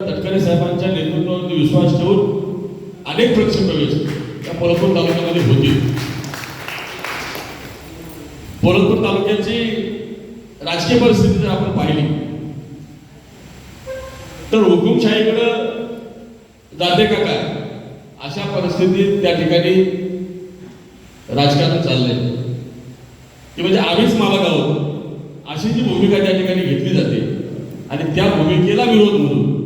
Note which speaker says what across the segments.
Speaker 1: तटकरे साहेबांच्या नेतृत्वावरती विश्वास ठेवून अनेक पक्ष प्रवेश त्या पोलादपूर तालुक्यामध्ये होतील पोलादपूर तालुक्याची राजकीय परिस्थिती जर आपण पाहिली तर हुकुमशाहीकडं जाते का काय? अशा परिस्थितीत त्या ठिकाणी राजकारण चाललंय. की म्हणजे आम्हीच मालक आहोत अशी जी भूमिका त्या ठिकाणी घेतली जाते आणि त्या भूमिकेला विरोध म्हणून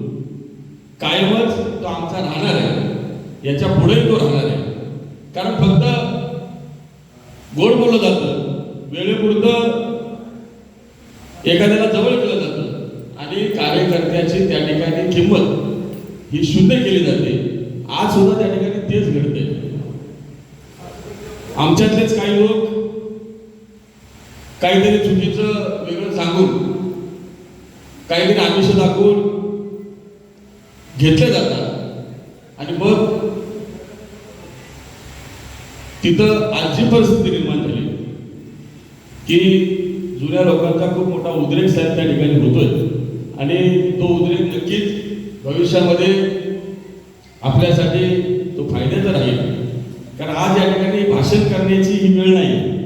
Speaker 1: आमचा राहणार आहे. याच्यापुढे तो राहणार आहे. कारण फक्त गोड बोललं जातं वेळेपुरतं एखाद्याला जवळ केलं जातं. आणि कार्यकर्त्याची त्या ठिकाणी किंमत ही शुद्ध केली जाते. आज सुद्धा त्या ठिकाणी तेच घडते आमच्यातलेच काही लोक काहीतरी चुकीचं वेगळं सांगून काहीतरी आमिष दाखवून घेतले जातात. आणि मग तिथं आजची परिस्थिती निर्माण झाली. की जुन्या लोकांचा खूप मोठा उद्रेक साहेब त्या ठिकाणी होतोय. आणि तो उद्रेक नक्कीच भविष्यामध्ये आपल्यासाठी तो फायद्याचा राहील. कारण आज या ठिकाणी भाषण करण्याची ही वेळ नाही.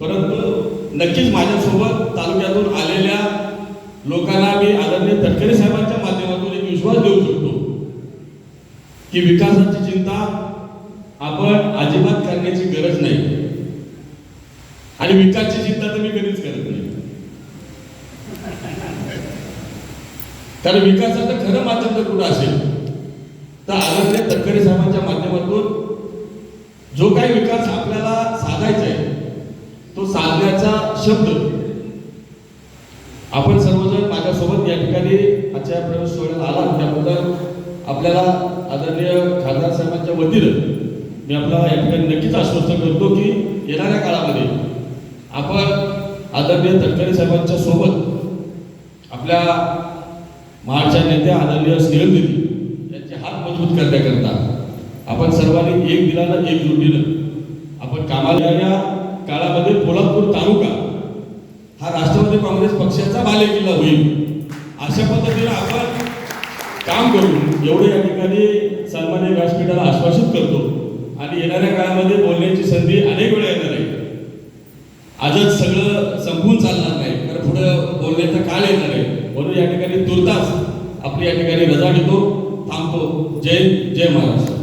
Speaker 1: परंतु नक्कीच माझ्यासोबत तालुक्यातून आलेल्या लोकांना मी आदरणीय तटकरे साहेबांच्या माध्यमातून एक विश्वास देऊ शकतो की विकासाची चिंता आपण अजिबात करण्याची गरज नाही. आणि विकासची चिंता तर मी कधीच करत नाही. कारण विकासाचं खरं माध्यम कुठं असेल तर आदरणीय तटकरे साहेबांच्या माध्यमातून जो काही विकास आपल्याला साधायचा आहे तो साधण्याचा शब्द आपण सर्वजण माझ्यासोबत या ठिकाणी आजच्या प्रवेश सोहळ्याला आला त्याबद्दल आपल्याला आदरणीय खासदार साहेबांच्या वतीनं मी आपल्याला या ठिकाणी नक्कीच आश्वस्त करतो की येणाऱ्या काळामध्ये आपण आदरणीय तटकरे साहेबांच्या सोबत आपल्या महाडच्या नेत्या आदरणीय दिली यांचे हात मजबूत करण्याकरता आपण सर्वांनी एक दिलानं एक जोडीनं आपण कामाला येणाऱ्या काळामध्ये पोलादपूर तालुका हा राष्ट्रवादी काँग्रेस पक्षाचा बालेकिल्ला होईल. अशा पद्धतीने आपण काम करून एवढे या ठिकाणी सन्मान्य व्यासपीठाला आश्वासित करतो. आणि येणाऱ्या काळामध्ये बोलण्याची संधी अनेक वेळा येणार आहे. आजच सगळं संपून चालणार नाही. कारण पुढं बोलण्याचा काळ येणार आहे. म्हणून या ठिकाणी तुर्तास आपली या ठिकाणी रजा घेतो. थांबतो. जय जय महाराज